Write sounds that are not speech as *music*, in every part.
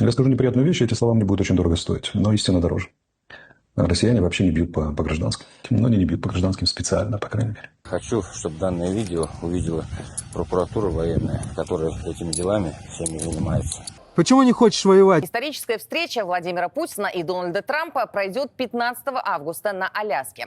Я скажу неприятную вещь, эти слова мне будут очень дорого стоить, но истина дороже. А Россияне вообще не бьют по, по гражданским. Но они не бьют по гражданским специально, по крайней мере. Хочу, чтобы данное видео увидела прокуратура военная, которая этими делами всеми занимается. Почему не хочешь воевать? Историческая встреча Владимира Путина и Дональда Трампа пройдет 15 августа на Аляске.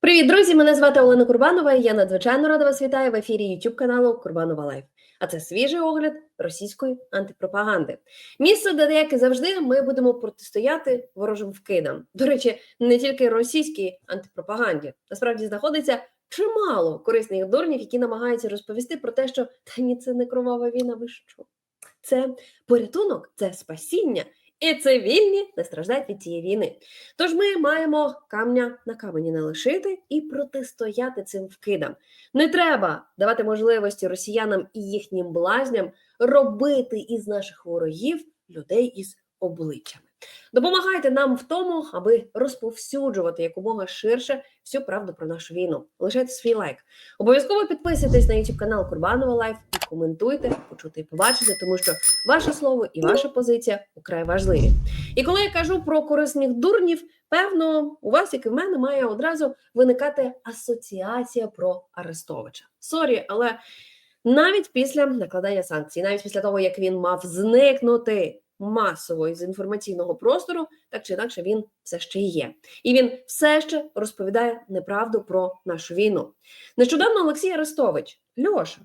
Привіт, друзі! Мене звати Олена Курбанова. і Я надзвичайно рада вас вітаю в ефірі YouTube каналу Курбанова Лайф. А це свіжий огляд російської антипропаганди. Місце, де як завжди, ми будемо протистояти ворожим вкидам. До речі, не тільки російській антипропаганді. Насправді знаходиться чимало корисних дурнів, які намагаються розповісти про те, що та ні, це не кровава війна. Ви що? Це порятунок, це спасіння. І цивільні не страждають від цієї війни. Тож ми маємо камня на камені не лишити і протистояти цим вкидам. Не треба давати можливості росіянам і їхнім блазням робити із наших ворогів людей із обличчями. Допомагайте нам в тому, аби розповсюджувати якомога ширше всю правду про нашу війну. Лишайте свій лайк. Обов'язково підписуйтесь на YouTube канал Курбанова Лайф і коментуйте, почути і побачити, тому що ваше слово і ваша позиція украй важливі. І коли я кажу про корисних дурнів, певно, у вас, як і в мене, має одразу виникати асоціація про Арестовича. Сорі, але навіть після накладання санкцій, навіть після того, як він мав зникнути масово із інформаційного простору, так чи інакше він все ще є. І він все ще розповідає неправду про нашу війну. Нещодавно Олексій Арестович, Льоша,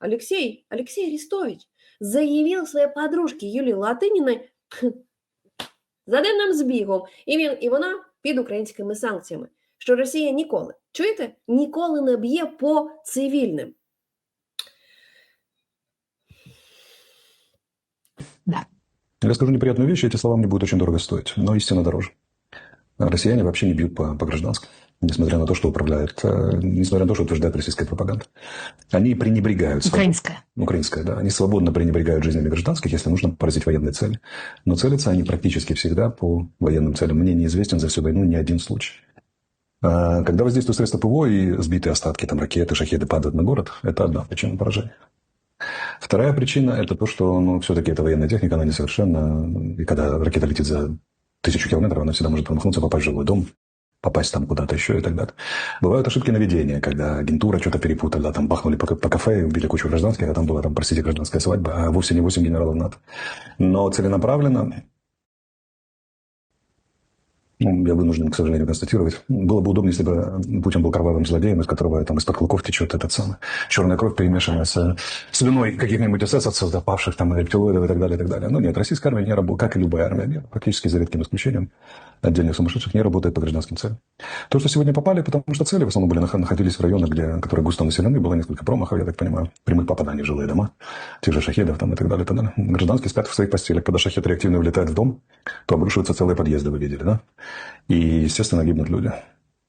Алексей, Алексей Арестович, заявил своей подружке Юлії Латиніної *clears throat* за дивним збігом, і він і вона під українськими санкціями, що Росія ніколи, чуєте, ніколи не б'є по цивільним. Я скажу неприятную вещь, эти слова мне будут очень дорого стоить, но истина дороже. Россияне вообще не бьют по, по гражданским, несмотря на то, что управляет, э, несмотря на то, что утверждает российская пропаганда. Они пренебрегают... Украинская. Украинская, да. Они свободно пренебрегают жизнями гражданских, если нужно поразить военные цели. Но целятся они практически всегда по военным целям. Мне неизвестен за всю войну ни один случай. А, Когда воздействуют средства ПВО и сбитые остатки, там ракеты, шахеды падают на город, это одна причина поражения. Вторая причина – это то, что ну, все-таки эта военная техника, она несовершенна. И когда ракета летит за тысячу километров, она всегда может промахнуться, попасть в жилой дом, попасть там куда-то еще и так далее. Бывают ошибки наведения, когда агентура что-то перепутала, да, там бахнули по, по кафе убили кучу гражданских, а там была, там, простите, гражданская свадьба, а вовсе не 8 генералов НАТО. Но целенаправленно ну, я вынужден, к сожалению, констатировать. Было бы удобно, если бы Путин был кровавым злодеем, из которого там из-под клыков течет этот самый черная кровь, перемешанная с слюной каких-нибудь эсэсовцев, да, павших там рептилоидов и так далее, и так далее. Но нет, российская армия не работает, как и любая армия, нет, практически за редким исключением отдельных сумасшедших, не работает по гражданским целям. То, что сегодня попали, потому что цели в основном были нах- находились в районах, где, которые густо населены, было несколько промахов, я так понимаю, прямых попаданий в жилые дома, тех же шахедов там и так далее, и так далее. Гражданские спят в своих постелях, когда шахед реактивно влетает в дом, то обрушиваются целые подъезды, вы видели, да? И, естественно, гибнут люди.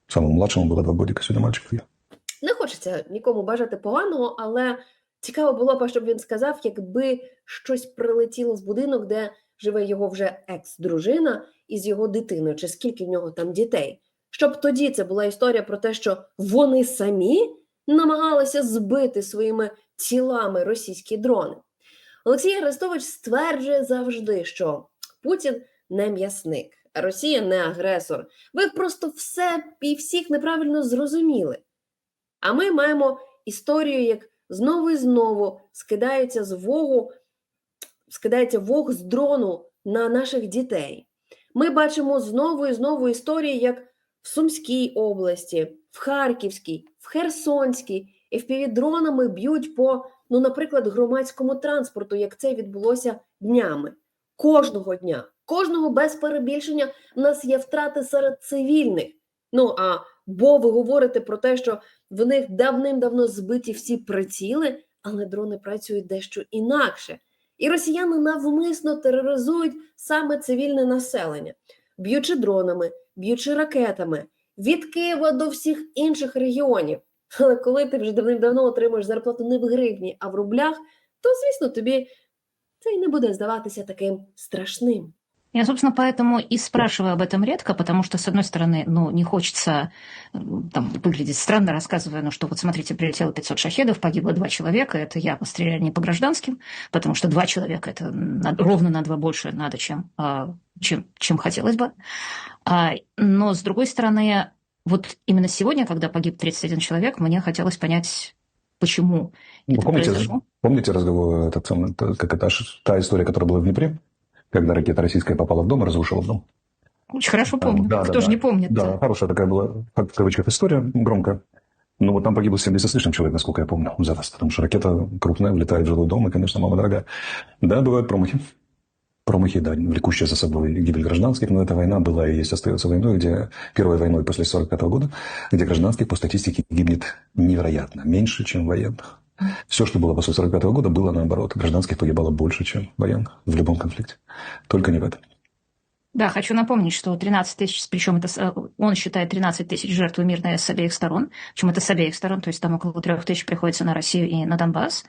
Самому младшему было два годика, сегодня мальчик я. Не хочеться нікому бажати поганого, але цікаво було б, щоб він сказав, якби щось прилетіло в будинок, де живе його вже екс-дружина із його дитиною, чи скільки в нього там дітей. Щоб тоді це була історія про те, що вони самі намагалися збити своїми тілами російські дрони. Олексій Арестович стверджує завжди, що Путін не м'ясник, Росія не агресор. Ви просто все і всіх неправильно зрозуміли. А ми маємо історію, як знову і знову скидається з вогу, скидається вог з дрону на наших дітей. Ми бачимо знову і знову історії, як в Сумській області, в Харківській, в Херсонській, і впівдронами б'ють по, ну, наприклад, громадському транспорту, як це відбулося днями. Кожного дня, кожного без перебільшення в нас є втрати серед цивільних. Ну а бо ви говорите про те, що в них давним-давно збиті всі приціли, але дрони працюють дещо інакше. І росіяни навмисно тероризують саме цивільне населення, б'ючи дронами, б'ючи ракетами від Києва до всіх інших регіонів. Але коли ти вже давним-давно отримуєш зарплату не в гривні, а в рублях, то звісно тобі це й не буде здаватися таким страшним. Я, собственно, поэтому и спрашиваю об этом редко, потому что, с одной стороны, ну, не хочется там, выглядеть странно, рассказывая, ну, что вот смотрите, прилетело 500 шахедов, погибло два человека, это я постреляли не по гражданским, потому что два человека – это ровно на два больше надо, чем, а, чем, чем хотелось бы. А, но, с другой стороны, вот именно сегодня, когда погиб 31 человек, мне хотелось понять, почему Вы это помните, произошло. помните разговор, этот самый, как это, та история, которая была в Днепре, когда ракета российская попала в дом и разрушила дом? Очень хорошо помню. Да, да, Кто да. же не помнит? Да, хорошая такая была, в кавычках, история, громкая. Но вот там погибло 70 с лишним человек, насколько я помню, за раз. Потому что ракета крупная, влетает в жилой дом, и, конечно, мама дорогая. Да, бывают промахи. Промахи, да, влекущие за собой гибель гражданских, но эта война была и есть, остается войной, где первой войной после 45 года, где гражданских по статистике гибнет невероятно, меньше, чем военных. Все, что было после 45 года, было наоборот. Гражданских погибало больше, чем военных в любом конфликте. Только не в этом. Да, хочу напомнить, что 13 тысяч, причем это, э, он считает 13 тысяч жертв мирные с обеих сторон, причем это с обеих сторон, то есть там около 3 тысяч приходится на Россию и на Донбасс.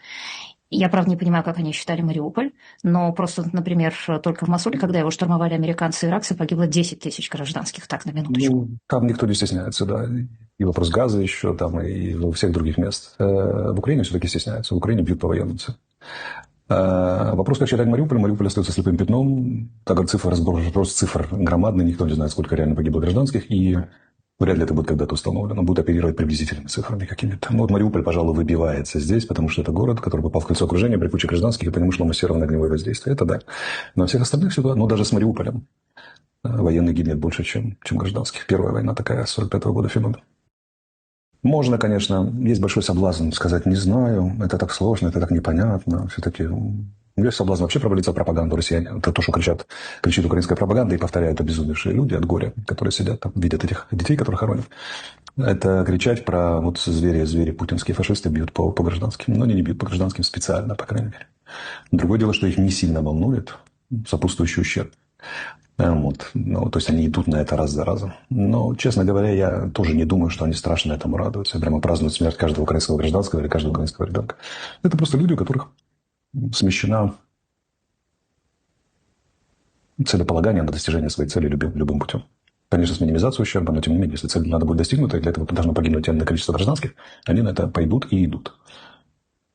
Я, правда, не понимаю, как они считали Мариуполь, но просто, например, только в Масуле, когда его штурмовали американцы и иракцы, погибло 10 тысяч гражданских, так, на минуточку. Ну, там никто не стесняется, да. И вопрос газа еще, там, и во всех других мест. Э, В Украине все-таки стесняются. В Украине бьют по военным. Э, Вопрос, как считать Мариуполь. Мариуполь остается слепым пятном. Так как цифр, разбор, рост цифр громадный, никто не знает, сколько реально погибло гражданских. И вряд ли это будет когда-то установлено. Будут оперировать приблизительными цифрами какими-то. Ну, вот Мариуполь, пожалуй, выбивается здесь, потому что это город, который попал в кольцо окружения при куче гражданских и по нему шло массированное огневое воздействие. Это да. Но всех остальных ситуациях, ну, даже с Мариуполем, э, военных гибнет больше, чем, чем гражданских. Первая война такая, 45 года февраля. Можно, конечно, есть большой соблазн сказать «не знаю», это так сложно, это так непонятно. Все-таки есть соблазн вообще провалиться в пропаганду россияне. Это то, что кричат, кричит украинская пропаганда и повторяют обезумевшие люди от горя, которые сидят там, видят этих детей, которых хоронят. Это кричать про вот звери, звери, путинские фашисты бьют по, по гражданским. Но они не бьют по гражданским специально, по крайней мере. Другое дело, что их не сильно волнует сопутствующий ущерб. Э, Вот. Ну, то есть они идут на это раз за разом. Но, честно говоря, я тоже не думаю, что они страшно этому радуются. Прямо празднуют смерть каждого украинского гражданского или каждого украинского ребенка. Это просто люди, у которых смещена целеполагание на достижение своей цели любым, любым путем. Конечно, с минимизацией ущерба, но тем не менее, если цель надо будет достигнута, и для этого должно погибнуть энное количество гражданских, они на это пойдут и идут.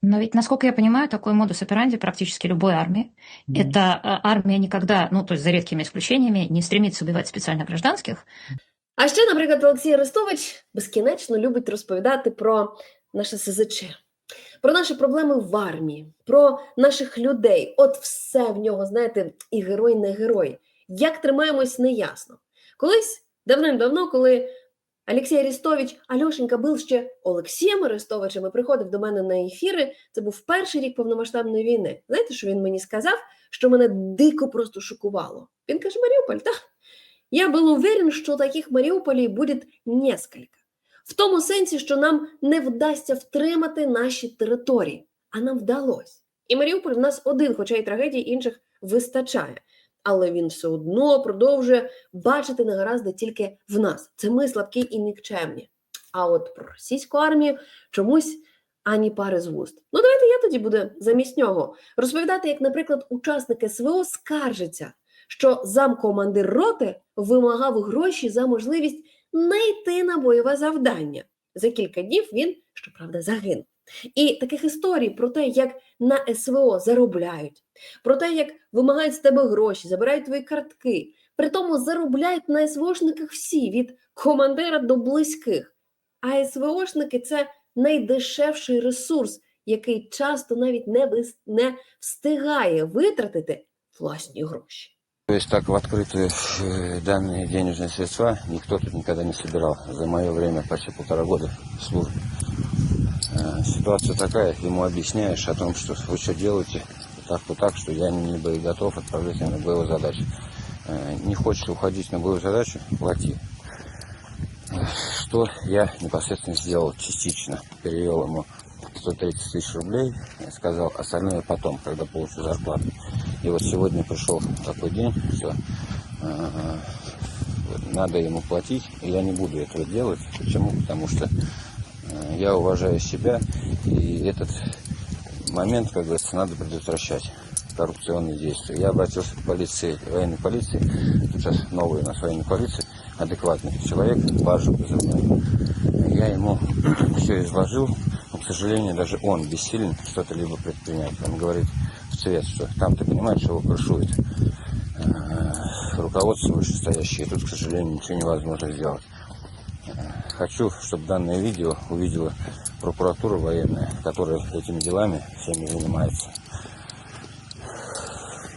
Но ведь, насколько я понимаю, такой модус операнди практически любой армии. Это э, армия никогда, ну, то есть за редкими исключениями, не стремится убивать специально гражданских, А ще, наприклад, Олексій Арестович безкінечно любить розповідати про наше СЗЧ, Про наші проблеми в армії, про наших людей. От все в нього, знаєте, і герой, не герой. Як тримаємось, неясно. Колись давним-давно, коли Олексій Арестович, Альошенька був ще Олексієм Арестовичем і приходив до мене на ефіри. Це був перший рік повномасштабної війни. Знаєте, що він мені сказав, що мене дико просто шокувало. Він каже: Маріуполь, так. Я был уверен, що таких Маріуполей буде несколько. В тому сенсі, що нам не вдасться втримати наші території, а нам вдалося. І Маріуполь в нас один, хоча й трагедій інших вистачає. Але він все одно продовжує бачити негаразди тільки в нас. Це ми слабкі і нікчемні. А от про російську армію чомусь ані пари з вуст. Ну, давайте я тоді буду замість нього розповідати, як, наприклад, учасник СВО скаржиться, що замкомандир роти вимагав гроші за можливість не йти на бойове завдання. За кілька днів він, щоправда, загинув. І таких історій про те, як на СВО заробляють, про те, як вимагають з тебе гроші, забирають твої картки. При тому заробляють на СВОшниках всі від командира до близьких. А СВОшники це найдешевший ресурс, який часто навіть не, встигає витратити власні гроші. То есть так в открытые э, данные денежные средства никто тут никогда не собирал за мое время почти полтора года службы. Э, Ситуация такая, ему объясняешь о том, что вы что делаете, так-то так, что я не боеготов отправлять на боевую задачу. Э, Не хочешь уходить на боевую задачу, плати. Что я непосредственно сделал частично. Перевел ему 130 тысяч рублей, и сказал остальное потом, когда получу зарплату. И вот сегодня пришел такой день, все, надо ему платить, и я не буду этого делать. Почему? Потому что э, я уважаю себя, и этот момент, как говорится, надо предотвращать. коррупционные действия. Я обратился к полиции, военной полиции, сейчас новый у нас военной полиции, адекватный человек, Бажу позывной. Я ему *clears throat* все изложил, сожалению, даже он бессилен что-то либо предпринять. Он говорит в цвет, что там ты понимаешь, что его крышует э, руководство вышестоящее, и тут, к сожалению, ничего невозможно сделать. Э, Хочу, чтобы данное видео увидела прокуратура военная, которая этими делами всеми занимается.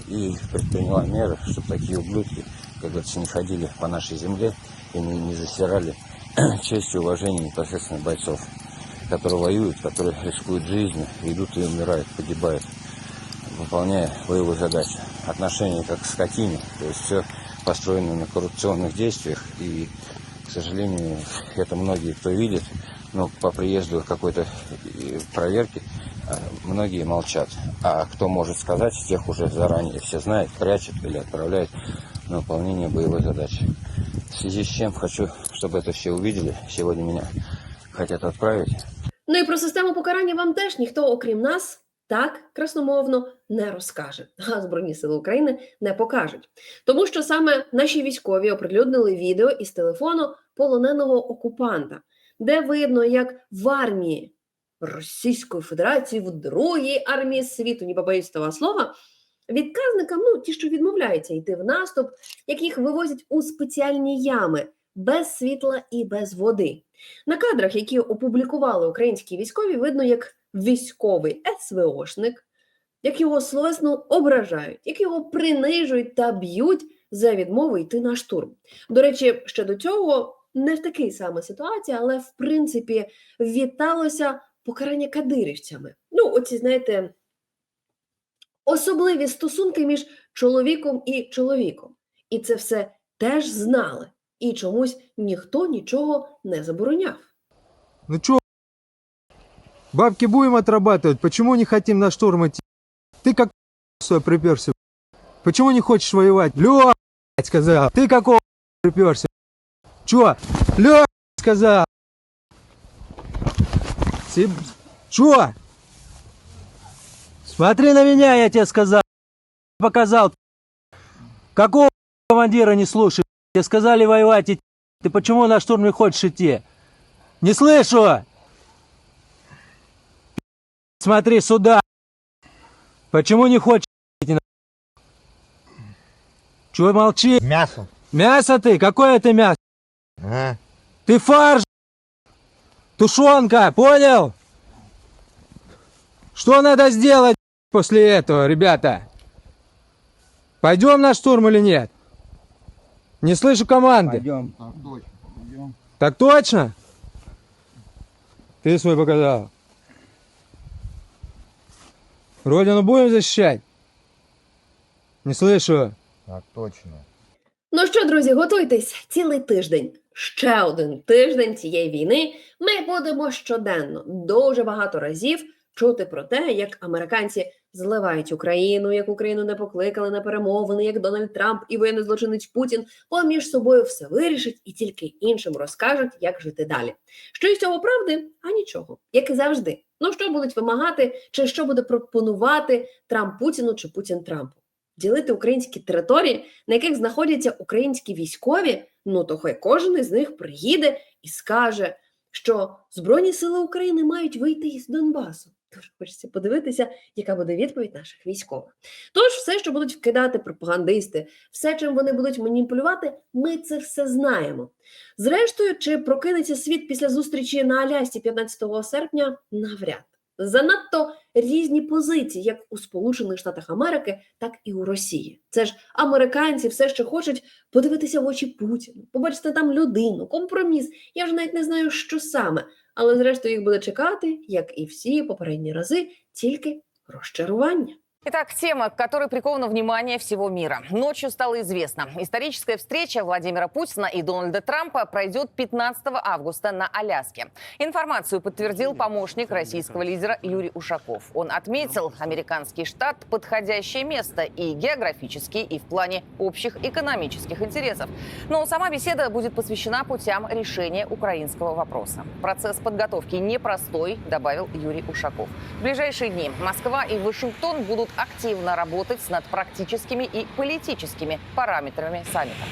И предприняла меры, чтобы такие ублюдки, как говорится, не ходили по нашей земле и не, не засирали *clears throat* честь и уважение непосредственно бойцов, которые воюют, которые рискуют жизнью, идут и умирают, погибают, выполняя боевые задачи. Отношение как к скотине, то есть все построено на коррупционных действиях и к сожалению, это многие кто видит, но по приезду какой-то э, проверки э, многие молчат. А кто может сказать, тех уже заранее все знают, прячут или отправляют на выполнение боевой задачи. В связи с чем хочу, чтобы это все увидели. Сегодня меня хотят отправить. Ну і про систему покарання вам теж ніхто, окрім нас, так красномовно не розкаже, а Збройні Сили України не покажуть. Тому що саме наші військові оприлюднили відео із телефону полоненого окупанта, де видно, як в армії Російської Федерації, в другій армії світу, ні побоюсь того слова, відказникам, ну ті, що відмовляються йти в наступ, як їх вивозять у спеціальні ями без світла і без води. На кадрах, які опублікували українські військові, видно, як військовий СВОшник, як його словесно ображають, як його принижують та б'ють за відмову йти на штурм. До речі, ще до цього не в такій саме ситуації, але в принципі віталося покарання кадирівцями. Ну, оці, знаєте, особливі стосунки між чоловіком і чоловіком. І це все теж знали. І чомусь ніхто нічого не забороняв. Ну чё, бабки будем отрабатывать? Почему не хотим на штурм идти? Ты как свой приперся? Почему не хочешь воевать? Лё, сказал. Ты какого приперся? Чё? Лё, сказал. Сиб... Чё? Смотри на меня, я тебе сказал. Показал. Какого командира не слушай? Тебе сказали воевать идти. Ты почему на штурм не хочешь идти? Не слышу! Смотри сюда! Почему не хочешь идти. Чего молчи? Мясо. Мясо ты? Какое ты мясо? А? Ты фарш! Тушенка, понял? Что надо сделать после этого, ребята? Пойдем на штурм или нет? Не слышу команды. Пойдем. Так точно? Ты свой показал. Родину будем защищать? Не слышу. Так точно. Ну що, друзі, готуйтесь цілий тиждень. Ще один тиждень цієї війни. Ми будемо щоденно дуже багато разів чути про те, як американці зливають Україну, як Україну не покликали на перемовини, як Дональд Трамп і воєнний злочинець Путін поміж собою все вирішать і тільки іншим розкажуть, як жити далі. Що із цього правди? А нічого, як і завжди. Ну що будуть вимагати, чи що буде пропонувати Трамп Путіну чи Путін Трампу? Ділити українські території, на яких знаходяться українські військові, ну то хай кожен із них приїде і скаже, що Збройні сили України мають вийти із Донбасу. Дуже хочеться подивитися, яка буде відповідь наших військових. Тож, все, що будуть вкидати пропагандисти, все, чим вони будуть маніпулювати, ми це все знаємо. Зрештою, чи прокинеться світ після зустрічі на Алясці 15 серпня? Навряд. Занадто різні позиції, як у Сполучених Штатах Америки, так і у Росії. Це ж американці все ще хочуть подивитися в очі Путіну, побачити там людину, компроміс. Я вже навіть не знаю, що саме, але зрештою їх буде чекати, як і всі попередні рази, тільки розчарування. Итак, тема, к которой приковано внимание всего мира. Ночью стало известно. Историческая встреча Владимира Путина и Дональда Трампа пройдет 15 августа на Аляске. Информацию подтвердил помощник российского лидера Юрий Ушаков. Он отметил, американский штат – подходящее место и географически, и в плане общих экономических интересов. Но сама беседа будет посвящена путям решения украинского вопроса. Процесс подготовки непростой, добавил Юрий Ушаков. В ближайшие дни Москва и Вашингтон будут активно работать над практическими и политическими параметрами саммита.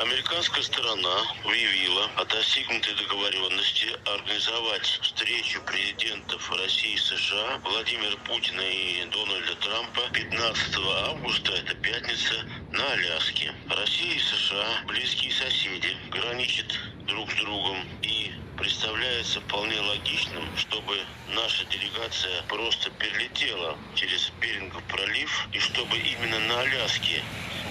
Американская сторона выявила о достигнутой договоренности организовать встречу президентов России и США Владимира Путина и Дональда Трампа 15 августа, это пятница, на Аляске. Россия и США близкие соседи, граничат друг с другом и представляется вполне логичным, чтобы наша делегация просто перелетела через Берингов пролив и чтобы именно на Аляске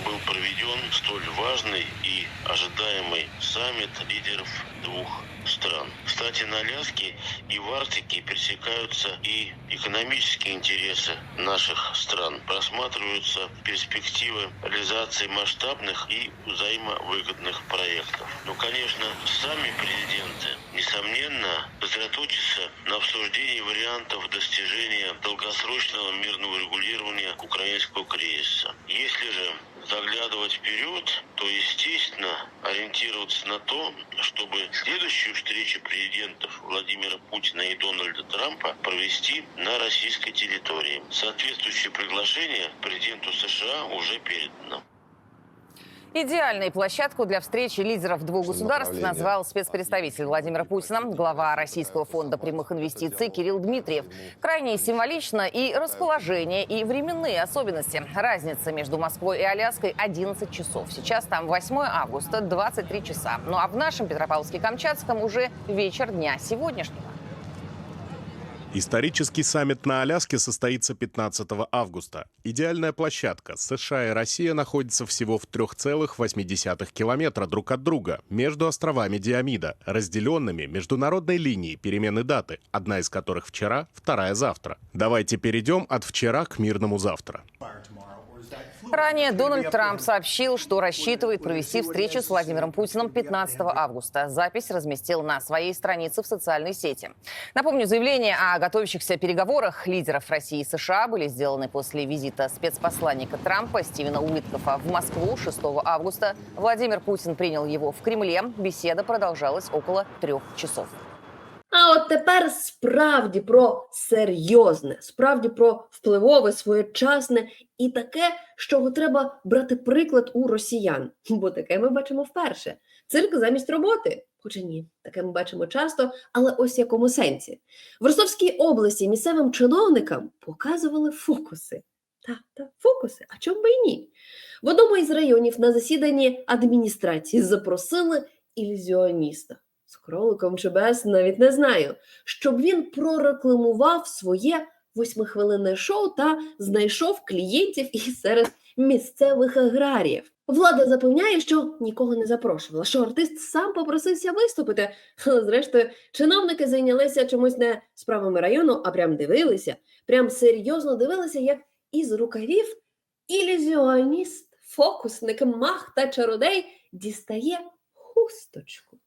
был проведен столь важный и ожидаемый саммит лидеров двух стран. Кстати, на Аляске и в Арктике пересекаются и экономические интересы наших стран. Просматриваются перспективы реализации масштабных и взаимовыгодных проектов. Ну, конечно, сами президенты, несомненно, сосредоточатся на обсуждении вариантов достижения долгосрочного мирного регулирования украинского кризиса. Если же заглядывать вперед, то, естественно, ориентироваться на то, чтобы следующую встречу президентов Владимира Путина и Дональда Трампа провести на российской территории. Соответствующее приглашение президенту США уже передано. Идеальной площадку для встречи лидеров двух государств назвал спецпредставитель Владимира Путина, глава Российского фонда прямых инвестиций Кирилл Дмитриев. Крайне символично и расположение, и временные особенности. Разница между Москвой и Аляской 11 часов. Сейчас там 8 августа, 23 часа. Ну а в нашем Петропавловске-Камчатском уже вечер дня сегодняшнего. Исторический саммит на Аляске состоится 15 августа. Идеальная площадка. США и Россия находятся всего в 3,8 километра друг от друга, между островами Диамида, разделенными международной линией перемены даты, одна из которых вчера, вторая завтра. Давайте перейдем от вчера к мирному завтра. Ранее Дональд Трамп сообщил, что рассчитывает провести встречу с Владимиром Путиным 15 августа. Запись разместил на своей странице в социальной сети. Напомню, заявления о готовящихся переговорах лидеров России и США были сделаны после визита спецпосланника Трампа Стивена Уиткофа в Москву 6 августа. Владимир Путин принял его в Кремле. Беседа продолжалась около трех часов. А от тепер справді про серйозне, справді про впливове, своєчасне і таке, з чого треба брати приклад у росіян. Бо таке ми бачимо вперше. Цирк замість роботи. Хоча ні, таке ми бачимо часто, але ось в якому сенсі. В Ростовській області місцевим чиновникам показували фокуси. Так, так, фокуси, а чому би і ні? В одному із районів на засіданні адміністрації запросили ілюзіоніста з кроликом чи без, навіть не знаю, щоб він прорекламував своє восьмихвилинне шоу та знайшов клієнтів і серед місцевих аграріїв. Влада запевняє, що нікого не запрошувала, що артист сам попросився виступити. Але зрештою, чиновники зайнялися чомусь не справами району, а прям дивилися, прям серйозно дивилися, як із рукавів ілюзіоніст, фокусник, мах та чародей дістає хусточку.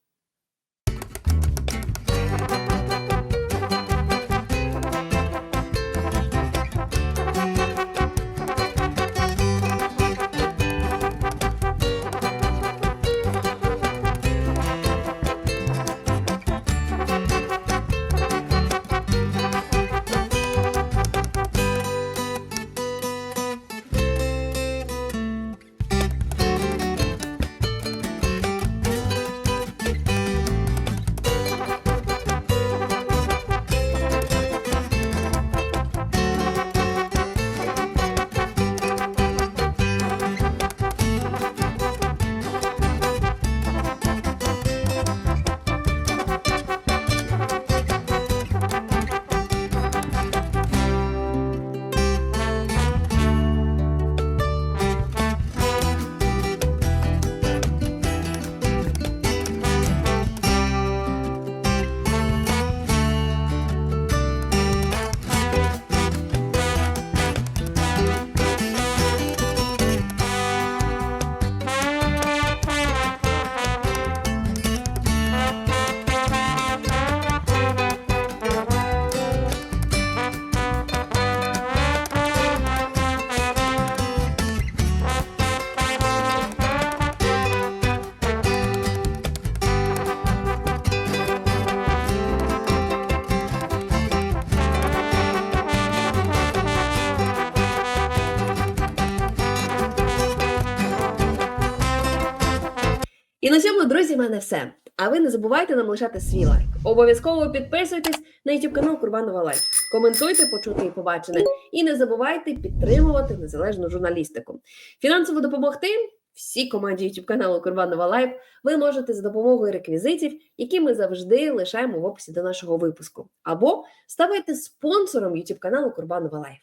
Мене все. А ви не забувайте нам лишати свій лайк. Обов'язково підписуйтесь на YouTube канал Курбанова Лайф. Коментуйте, почути і побачене. І не забувайте підтримувати незалежну журналістику. Фінансово допомогти всій команді YouTube каналу Курбанова Лайф ви можете за допомогою реквізитів, які ми завжди лишаємо в описі до нашого випуску. Або ставайте спонсором YouTube каналу Курбанова Лайф.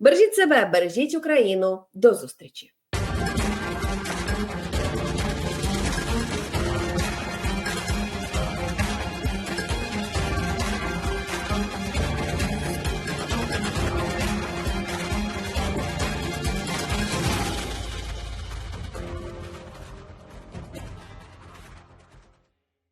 Бережіть себе, бережіть Україну. До зустрічі!